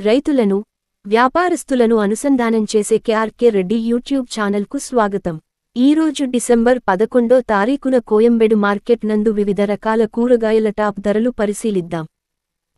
రైతులను వ్యాపారస్తులను అనుసంధానం చేసే కేఆర్కే రెడ్డి యూట్యూబ్ ఛానల్కు స్వాగతం. ఈరోజు డిసెంబర్ పదకొండో తారీఖున కోయంబెడు మార్కెట్ నందు వివిధ రకాల కూరగాయల టాప్ ధరలు పరిశీలిద్దాం.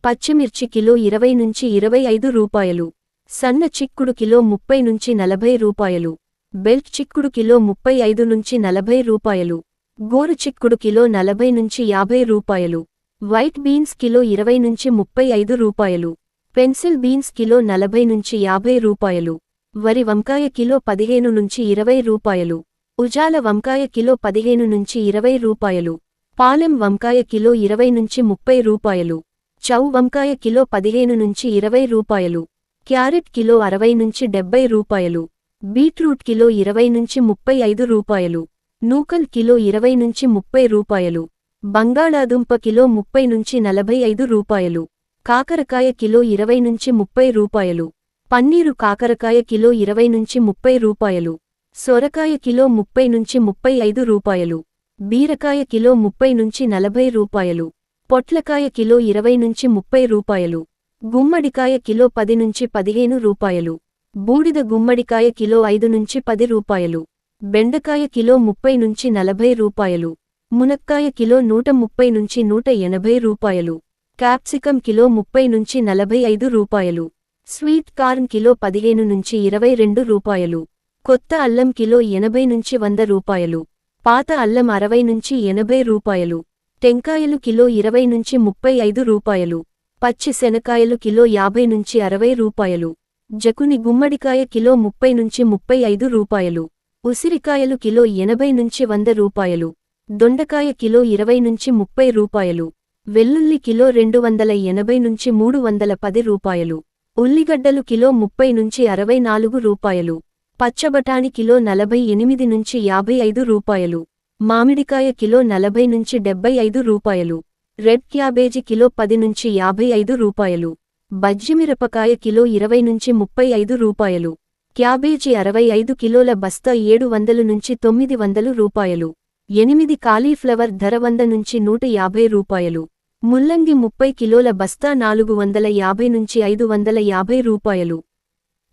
పచ్చిమిర్చి కిలో ఇరవై నుంచి ఇరవై ఐదు రూపాయలు సన్న చిక్కుడు కిలో ముప్పై నుంచి నలభై రూపాయలు బెల్ట్ చిక్కుడు కిలో ముప్పై ఐదు నుంచి నలభై రూపాయలు గోరు చిక్కుడు కిలో నలభై నుంచి యాభై రూపాయలు వైట్ బీన్స్ కిలో ఇరవై నుంచి ముప్పై ఐదు రూపాయలు పెన్సిల్ బీన్స్ కిలో నలభై నుంచి యాభై రూపాయలు. వరి వంకాయ కిలో పదిహేను నుంచి ఇరవై రూపాయలు. ఉజాల వంకాయ కిలో పదిహేను నుంచి ఇరవై రూపాయలు. పాలెం వంకాయ కిలో ఇరవై నుంచి ముప్పై రూపాయలు. చౌ వంకాయ కిలో పదిహేను నుంచి ఇరవై రూపాయలు. క్యారెట్ కిలో అరవై నుంచి డెబ్బై రూపాయలు. బీట్రూట్ కిలో ఇరవై నుంచి ముప్పై ఐదు రూపాయలు. నూకల్ కిలో ఇరవై నుంచి ముప్పై రూపాయలు. బంగాళాదుంప కిలో ముప్పై నుంచి నలభై ఐదు రూపాయలు. కాకరకాయ కిలో ఇరవై నుంచి ముప్పై రూపాయలు. పన్నీరు కాకరకాయ కిలో ఇరవై నుంచి ముప్పై రూపాయలు. సొరకాయ కిలో ముప్పై నుంచి ముప్పై ఐదు రూపాయలు. బీరకాయ కిలో ముప్పై నుంచి నలభై రూపాయలు. పొట్లకాయ కిలో ఇరవై నుంచి ముప్పై రూపాయలు. గుమ్మడికాయ కిలో పది నుంచి పదిహేను రూపాయలు. బూడిద గుమ్మడికాయ కిలో ఐదు నుంచి పది రూపాయలు. బెండకాయ కిలో ముప్పై నుంచి నలభై రూపాయలు. మునక్కాయ కిలో నూట ముప్పై నుంచి నూట ఎనభై రూపాయలు. క్యాప్సికం కిలో ముప్పై నుంచి నలభై ఐదు రూపాయలు. స్వీట్ కార్న్ కిలో పదిహేను నుంచి ఇరవై రెండు రూపాయలు. కొత్త అల్లం కిలో ఎనభై నుంచి వంద రూపాయలు. పాత అల్లం అరవై నుంచి ఎనభై రూపాయలు. టెంకాయలు కిలో ఇరవై నుంచి ముప్పై ఐదు రూపాయలు. పచ్చి శనకాయలు కిలో యాభై నుంచి అరవై రూపాయలు. జకుని గుమ్మడికాయ కిలో ముప్పై నుంచి ముప్పై ఐదు రూపాయలు. ఉసిరికాయలు కిలో ఎనభై నుంచి వంద రూపాయలు. దొండకాయ కిలో ఇరవై నుంచి ముప్పై రూపాయలు. వెల్లుల్లి కిలో రెండు వందల ఎనభై నుంచి మూడు వందల పది రూపాయలు. ఉల్లిగడ్డలు కిలో ముప్పై నుంచి అరవై నాలుగు రూపాయలు. పచ్చబటాని కిలో నలభై ఎనిమిది నుంచి యాభై ఐదు రూపాయలు. మామిడికాయ కిలో నలభై నుంచి డెబ్బై ఐదు రూపాయలు. రెడ్ క్యాబేజీ కిలో పది నుంచి యాభై ఐదు రూపాయలు. బజ్జిమిరపకాయ కిలో ఇరవై నుంచి ముప్పై ఐదు రూపాయలు. క్యాబేజీ అరవై ఐదు కిలోల బస్తా ఏడు వందలు నుంచి తొమ్మిది వందలు రూపాయలు. ఎనిమిది కాలీఫ్లవర్ ధర వంద నుంచి నూట యాభై రూపాయలు. ముల్లంగి ముప్పై కిలోల బస్తా నాలుగు వందల యాభై నుంచి ఐదు వందల యాభై రూపాయలు.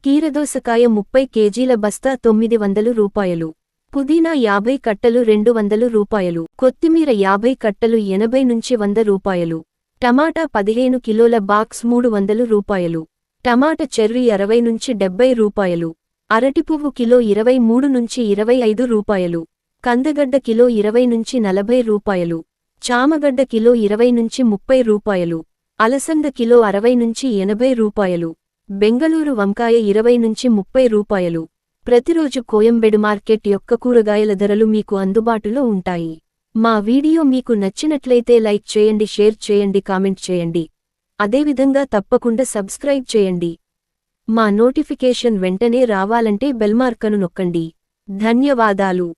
కీరదోసకాయ ముప్పై కేజీల బస్తా తొమ్మిది వందలు రూపాయలు. పుదీనా యాభై కట్టలు రెండు వందలు రూపాయలు. కొత్తిమీర యాభై కట్టలు ఎనభై నుంచి వంద రూపాయలు. టమాటా పదిహేను కిలోల బాక్స్ మూడు వందలు రూపాయలు. టమాటా చెర్రీ అరవై నుంచి డెబ్బై రూపాయలు. అరటిపువ్వు కిలో ఇరవై మూడు నుంచి ఇరవై ఐదు రూపాయలు. కందగడ్డ కిలో ఇరవై నుంచి నలభై రూపాయలు. చామగడ్డ కిలో ఇరవై నుంచి ముప్పై రూపాయలు అలసంద కిలో అరవై నుంచి ఎనభై రూపాయలు బెంగళూరు వంకాయ ఇరవై నుంచి ముప్పై రూపాయలు. ప్రతిరోజు కోయంబెడు మార్కెట్ యొక్క కూరగాయల ధరలు మీకు అందుబాటులో ఉంటాయి. మా వీడియో మీకు నచ్చినట్లయితే లైక్ చేయండి షేర్ చేయండి కామెంట్ చేయండి. అదేవిధంగా తప్పకుండా సబ్స్క్రైబ్ చేయండి. మా నోటిఫికేషన్ వెంటనే రావాలంటే బెల్మార్కను నొక్కండి. ధన్యవాదాలు.